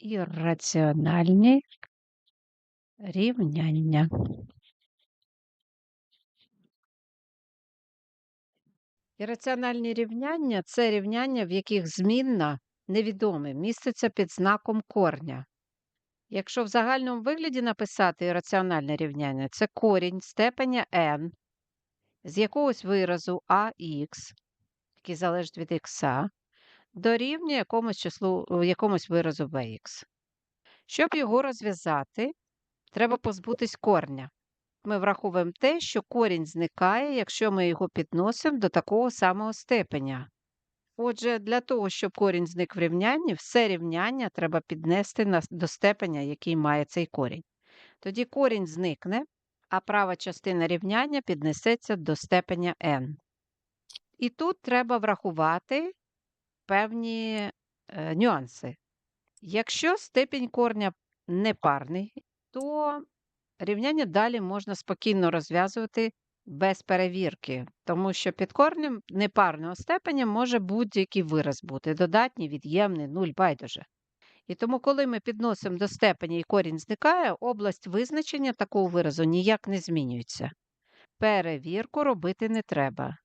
Ірраціональні рівняння. Ірраціональні рівняння це рівняння, в яких змінна невідоме міститься під знаком корня. Якщо в загальному вигляді написати ірраціональне рівняння, це корінь степеня n з якогось виразу ax, який залежить від х, дорівнює якомусь числу, якомусь виразу vx. Щоб його розв'язати, треба позбутись корня. Ми враховуємо те, що корінь зникає, якщо ми його підносимо до такого самого степеня. Отже, для того, щоб корінь зник в рівнянні, все рівняння треба піднести до степеня, який має цей корінь. Тоді корінь зникне, а права частина рівняння піднесеться до степеня n. І тут треба врахувати певні е, нюанси. Якщо степінь корня непарний, то рівняння далі можна спокійно розв'язувати без перевірки, тому що під корнем непарного степеня може будь-який вираз бути додатній, від'ємний, нуль, байдуже. І тому, коли ми підносимо до степені і корінь зникає, область визначення такого виразу ніяк не змінюється. Перевірку робити не треба.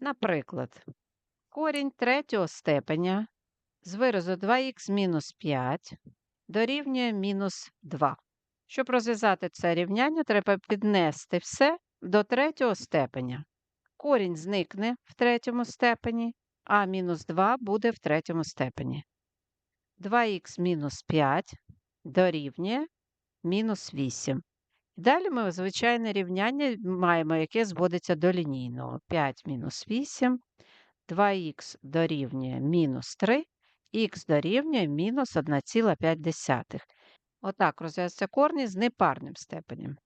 Наприклад, корінь третього степеня з виразу 2х мінус 5 дорівнює мінус 2. Щоб розв'язати це рівняння, треба піднести все до третього степеня. Корінь зникне в третьому степені, а мінус 2 буде в третьому степені. 2х мінус 5 дорівнює мінус 8. Далі ми звичайне рівняння маємо, яке зводиться до лінійного. 5 мінус 8, 2х дорівнює мінус 3, х дорівнює мінус 1,5. Отак розв'язуються корні з непарним степенем.